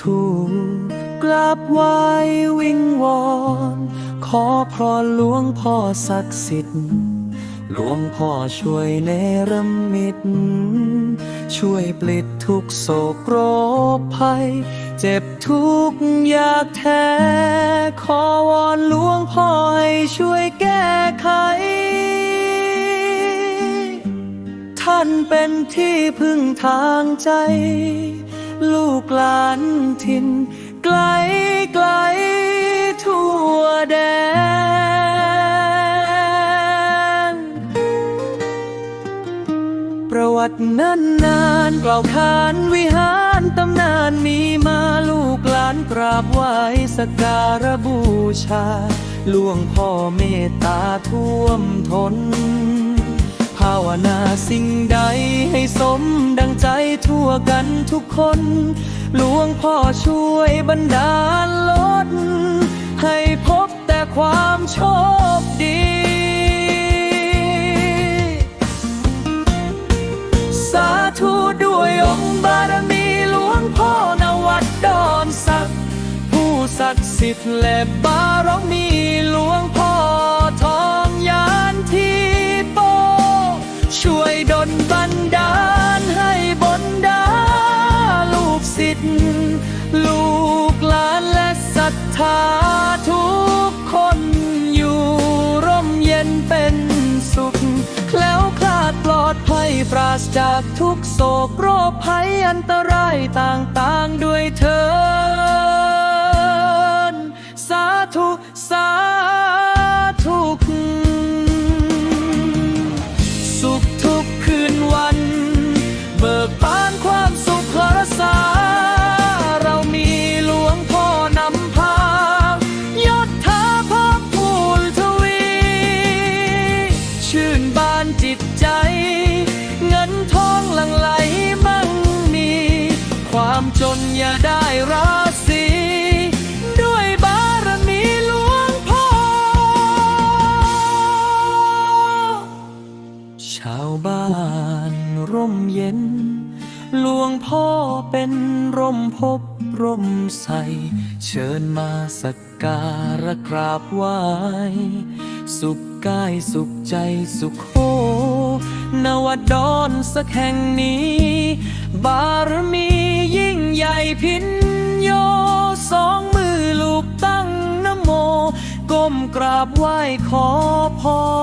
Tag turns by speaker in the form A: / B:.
A: ทูกราบไหว้วิงวอน ขอพรหลวงพ่อศักดิ์สิทธิ์หลวงพ่อช่วยเนรมิตช่วยปลิดทุกโศกโรคภัย เจ็บทุกอยากแท้ ขอวอนหลวงพ่อให้ช่วยแก้ไข ท่านเป็นที่พึ่งทางใจ ลูกหลานถิ่นไกลไกลทั่วแดน ประวัตินั้นนานกล่าวขานวิหารตำนานมีมาลูกหลานกราบไหว้สักการะบูชาหลวงพ่อเมตตาท่วมทนภาวนาสิ่งใดให้สมดังใจทั่วกันทุกคน หลวงพ่อช่วยบันดาลลด ให้พบแต่ความโชคดี สาธุด้วยองค์บารมีหลวงพ่อนวัดดอนศักดิ์ผู้ศักดิ์สิทธิ์และบารมี ลูกหลานและศรัทธาทุกคนอยู่ร่มเย็นเป็นสุข แล้วคลาดปลอดภัยปราศจากทุกโศกโรคภัยอันตรายต่างๆ ความจนอย่าได้ราศีด้วยบารมีหลวงพ่อ ชาวบ้านร่มเย็น หลวงพ่อเป็นร่มพบร่มใส เชิญมาสักการะกราบไหว้สุขกายสุขใจสุขโคนวดอนสักแห่งนี้ บารมี พินโยสองมือลูกตั้งนโม ก้มกราบไหว้ขอพร